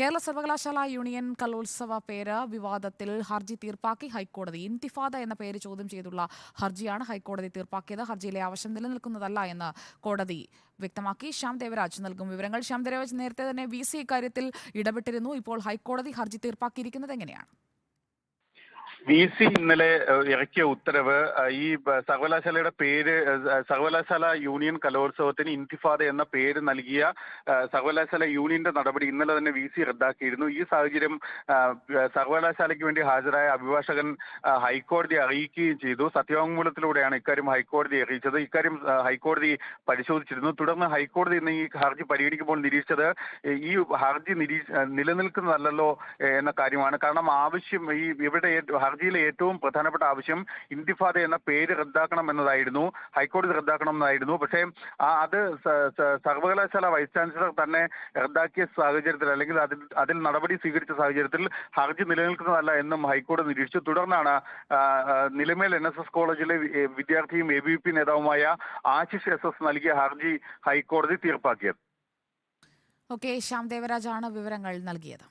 കേരള സർവകലാശാല യൂണിയൻ കലോത്സവ പേര് വിവാദത്തിൽ ഹർജി തീർപ്പാക്കി ഹൈക്കോടതി. ഇൻതിഫാദ എന്ന പേര് ചോദ്യം ചെയ്തുള്ള ഹർജിയാണ് ഹൈക്കോടതി തീർപ്പാക്കിയത്. ഹർജിയിലെ ആവശ്യം നിലനിൽക്കുന്നതല്ല എന്ന് കോടതി വ്യക്തമാക്കി. ശ്യാം ദേവരാജ് നൽകും വിവരങ്ങൾ. ശ്യാം ദേവരാജ് നേരത്തെ തന്നെ വി സി ഇക്കാര്യത്തിൽ ഇടപെട്ടിരുന്നു. ഇപ്പോൾ ഹൈക്കോടതി ഹർജി തീർപ്പാക്കിയിരിക്കുന്നത് എങ്ങനെയാണ്? വി സി ഇന്നലെ ഇറക്കിയ ഉത്തരവ് ഈ സർവകലാശാലയുടെ പേര് സർവകലാശാല യൂണിയൻ കലോത്സവത്തിന് ഇന്തിഫാദ എന്ന പേര് നൽകിയ സർവകലാശാല യൂണിയന്റെ നടപടി ഇന്നലെ തന്നെ വി സി റദ്ദാക്കിയിരുന്നു. ഈ സാഹചര്യം സർവകലാശാലയ്ക്ക് വേണ്ടി ഹാജരായ അഭിഭാഷകൻ ഹൈക്കോടതി അറിയിക്കുകയും ചെയ്തു. സത്യവാങ്മൂലത്തിലൂടെയാണ് ഇക്കാര്യം ഹൈക്കോടതി അറിയിച്ചത്. ഇക്കാര്യം ഹൈക്കോടതി പരിശോധിച്ചിരുന്നു. തുടർന്ന് ഹൈക്കോടതി ഇന്ന് ഈ ഹർജി പരിഗണിക്കുമ്പോൾ നിരീക്ഷിച്ചത് ഈ ഹർജി നിരീ നിലനിൽക്കുന്നതല്ലോ എന്ന കാര്യമാണ്. കാരണം ആവശ്യം ഈ ഇവിടെ ഹർജിയിലെ ഏറ്റവും പ്രധാനപ്പെട്ട ആവശ്യം ഇന്തിഫാദ എന്ന പേര് റദ്ദാക്കണം എന്നതായിരുന്നു. ഹൈക്കോടതി റദ്ദാക്കണം എന്നതായിരുന്നു പക്ഷേ അത് സർവകലാശാല വൈസ് ചാൻസലർ തന്നെ റദ്ദാക്കിയ സാഹചര്യത്തിൽ അല്ലെങ്കിൽ അതിൽ അതിൽ നടപടി സ്വീകരിച്ച സാഹചര്യത്തിൽ ഹർജി നിലനിൽക്കുന്നതല്ല എന്നും ഹൈക്കോടതി നിരീക്ഷിച്ചു. തുടർന്നാണ് നിലമേൽ എൻ എസ് എസ് കോളേജിലെ വിദ്യാർത്ഥിയും എ ബി പി നേതാവുമായ ആശിഷ് എസ് എസ് നൽകിയ ഹർജി ഹൈക്കോടതി തീർപ്പാക്കിയത്. ഓക്കെ ശ്യാം ദേവരാജാണ് വിവരങ്ങൾ നൽകിയത്.